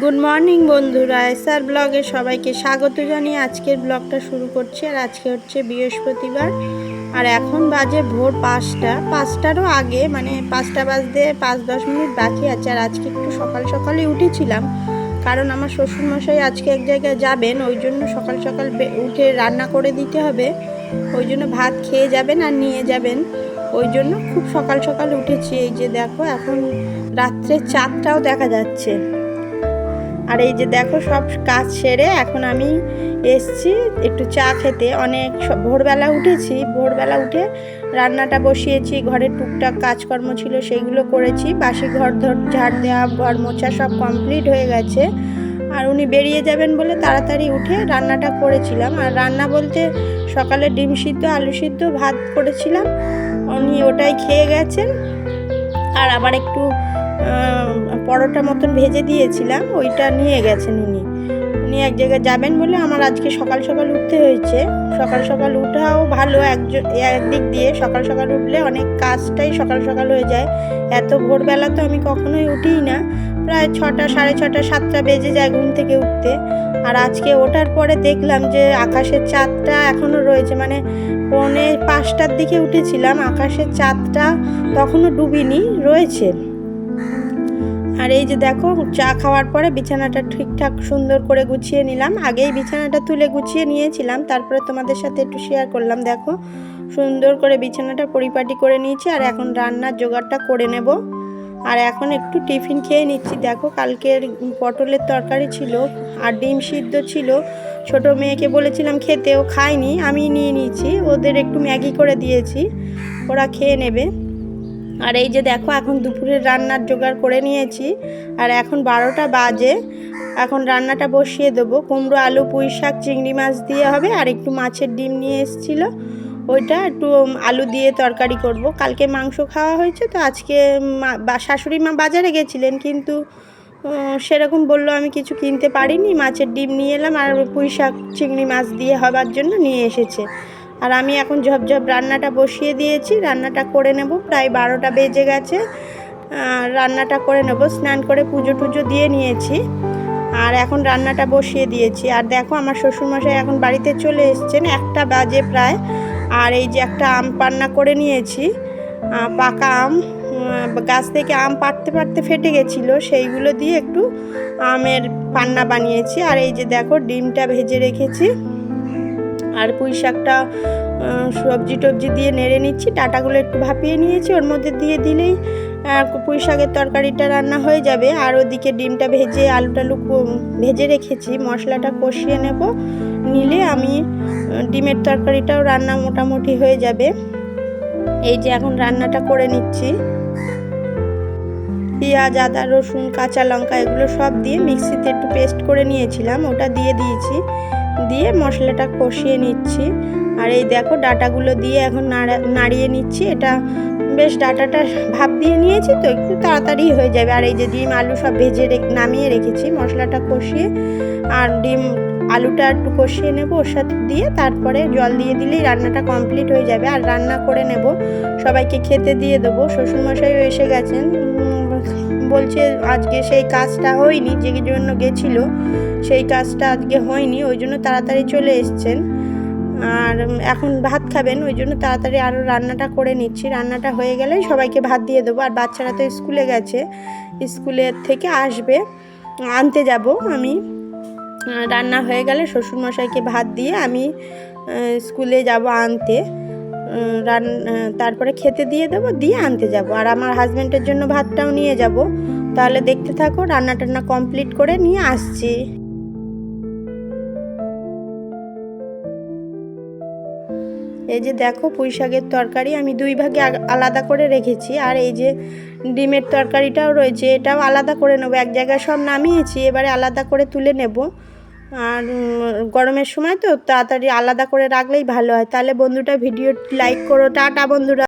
Good morning বন্ধুরা। SR ব্লগে সবাইকে স্বাগত জানিয়ে আজকের ব্লগটা শুরু করছি। আর আজকে হচ্ছে বৃহস্পতিবার। আর এখন বাজে ভোর পাঁচটা। পাঁচটারও আগে মানে পাঁচটা বাজতে পাঁচ দশ মিনিট বাকি আছে। আর আজকে একটু সকাল সকালে উঠেছিলাম। কারণ আমার শ্বশুরমশাই আজকে এক জায়গায় যাবেন, ওই জন্য সকাল সকাল উঠে রান্না করে দিতে হবে। ওই জন্য ভাত খেয়ে যাবেন আর নিয়ে যাবেন। ওই জন্য খুব সকাল সকাল উঠেছি। এই যে দেখো, এখন রাত্রে চাঁদটাও দেখা যাচ্ছে। আর এই যে দেখো সব কাজ সেরে এখন আমি এসছি একটু চা খেতে। অনেক ভোরবেলা উঠেছি, ভোরবেলা উঠে রান্নাটা বসিয়েছি, ঘরের টুকটাক কাজকর্ম ছিল সেইগুলো করেছি। বাসি ঘর ধর, ঝাড় দেওয়া, ঘর মোছা সব কমপ্লিট হয়ে গেছে। আর উনি বেরিয়ে যাবেন বলে তাড়াতাড়ি উঠে রান্নাটা করেছিলাম। আর রান্না বলতে সকালে ডিম সিদ্ধ, আলু সিদ্ধ, ভাত করেছিলাম। উনি ওটাই খেয়ে গেছেন। আর আবার একটু পরোটা মতন ভেজে দিয়েছিলাম, ওইটা নিয়ে গেছেন উনি। উনি এক জায়গায় যাবেন বলে আমার আজকে সকাল সকাল উঠতে হয়েছে। সকাল সকাল উঠাও ভালো, একজন একদিক দিয়ে সকাল সকাল উঠলে অনেক কাজটাই সকাল সকাল হয়ে যায়। এত ভোরবেলা তো আমি কখনোই উঠিই না। প্রায় ছটা, সাড়ে ছটা, সাতটা বেজে যায় ঘুম থেকে উঠতে। আর আজকে ওঠার পরে দেখলাম যে আকাশের চাঁদটা এখনও রয়েছে। মানে পৌনে পাঁচটার দিকে উঠেছিলাম, আকাশের চাঁদটা তখনও ডুবিনি, রয়েছে। আর এই যে দেখো, চা খাওয়ার পরে বিছানাটা ঠিকঠাক সুন্দর করে গুছিয়ে নিলাম। আগেই বিছানাটা তুলে গুছিয়ে নিয়েছিলাম, তারপরে তোমাদের সাথে একটু শেয়ার করলাম। দেখো, সুন্দর করে বিছানাটা পরিপাটি করে নিয়েছি আর এখন রান্নার জোগাড়টা করে নেব। আর এখন একটু টিফিন খেয়ে নিচ্ছি। দেখো, কালকের পটলের তরকারি ছিল আর ডিম সিদ্ধ ছিল। ছোট মেয়েকে বলেছিলাম খেতে, ও খায়নি আমি নিয়ে নিয়েছি। ওদের একটু ম্যাগি করে দিয়েছি, ওরা খেয়ে নেবে। আর এই যে দেখো, এখন দুপুরের রান্নার জোগাড় করে নিয়েছি। আর এখন বারোটা বাজে। এখন রান্নাটা বসিয়ে দেবো। কুমড়ো, আলু, পুঁই শাক, চিংড়ি মাছ দিয়ে হবে। আর একটু মাছের ডিম নিয়ে এসেছিল। ওইটা একটু আলু দিয়ে তরকারি করব। কালকে মাংস খাওয়া হয়েছে তো আজকে মা- শাশুড়ি মা বাজারে গেছিলেন কিন্তু সেরকম বলল, আমি কিছু কিনতে পারিনি। মাছের ডিম নিয়ে এলাম আর পুঁই শাক, চিংড়ি মাছ দিয়ে হবার জন্য নিয়ে এসেছে। আর আমি এখন ঝপঝপ রান্নাটা বসিয়ে দিয়েছি, রান্নাটা করে নেব, প্রায় বারোটা বেজে গেছে। রান্নাটা করে নেব, স্নান করে পুজো টুজো দিয়ে নিয়েছি। আর এখন রান্নাটা বসিয়ে দিয়েছি। আর দেখো আমার শ্বশুরমশাই এখন বাড়িতে চলে এসেছেন, একটা বাজে প্রায়। আর এই যে একটা আম পান্না করে নিয়েছি পাকা আম গাছ থেকে আম পাড়তে পাড়তে ফেটে গেছিল, সেইগুলো দিয়ে একটু আমের পান্না বানিয়েছি। আর এই যে দেখো ডিমটা ভেজে রেখেছি। আর পুঁই শাকটা সবজি টবজি দিয়ে নেড়ে নিচ্ছি। ডাটাগুলো একটু ভাপিয়ে নিয়েছি, ওর মধ্যে দিয়ে দিলেই পুঁই শাকের তরকারিটা রান্না হয়ে যাবে। আর ওদিকে ডিমটা ভেজে আলু টালু ভেজে রেখেছি, মশলাটা কষিয়ে নেব। নিলে আমি ডিমের তরকারিটাও রান্না মোটামুটি হয়ে যাবে। এই যে এখন রান্নাটা করে নিচ্ছি। পেঁয়াজ, আদা, রসুন, কাঁচা লঙ্কা, এগুলো সব দিয়ে মিক্সিতে একটু পেস্ট করে নিয়েছিলাম, ওটা দিয়ে দিয়েছি। দিয়ে মশলাটা কষিয়ে নিচ্ছি। আর এই দেখো ডাটাগুলো দিয়ে এখন নাড়া- নাড়িয়ে নিচ্ছি। এটা বেশ ডাটাটা ভাপ দিয়ে নিয়েছি তো, একটু তাড়াতাড়ি হয়ে যাবে। আর এই যে ডিম আলু সব ভেজে নামিয়ে রেখেছি মশলাটা কষিয়ে। আর ডিম আলুটা একটু কষিয়ে নেব ওর সাথে দিয়ে তারপরে জল দিয়ে দিলেই রান্নাটা কমপ্লিট হয়ে যাবে। আর রান্না করে নেব, সবাইকে খেতে দিয়ে দেবো। শ্বশুরমশাইও এসে গেছেন বলছে, আজকে সেই কাজটা হয়নি, যে জন্য গেছিল, সেই কাজটা আজকে হয়নি, ওই জন্য তাড়াতাড়ি চলে এসছেন। আর এখন ভাত খাবেন, ওই জন্য তাড়াতাড়ি আরও রান্নাটা করে নিচ্ছি। রান্নাটা হয়ে গেলে সবাইকে ভাত দিয়ে দেবো। আর বাচ্চারা তো স্কুলে গেছে স্কুলের থেকে আসবে, আনতে যাব আমি। রান্না হয়ে গেলে শ্বশুরমশাইকে ভাত দিয়ে আমি স্কুলে যাব আনতে। রান তারপরে খেতে দিয়ে দেবো, দিয়ে আনতে যাব। আর আমার হাজব্যান্ডের জন্য ভাতটাও নিয়ে যাব। তাহলে দেখতে থাকো রান্না টান্না কমপ্লিট করে নিয়ে আসছি। এই যে দেখো, পুঁই শাকের তরকারি আমি দুই ভাগে আলাদা করে রেখেছি। আর এই যে ডিমের তরকারিটাও রয়েছে, এটাও আলাদা করে নেব। এক জায়গায় সব নামিয়েছি, এবারে আলাদা করে তুলে নেব। আর গরমের সময় তো তাড়াতাড়ি আলাদা করে রাখলেই ভালো হয়। তাহলে বন্ধুটা ভিডিও লাইক করো। টাটা বন্ধুরা।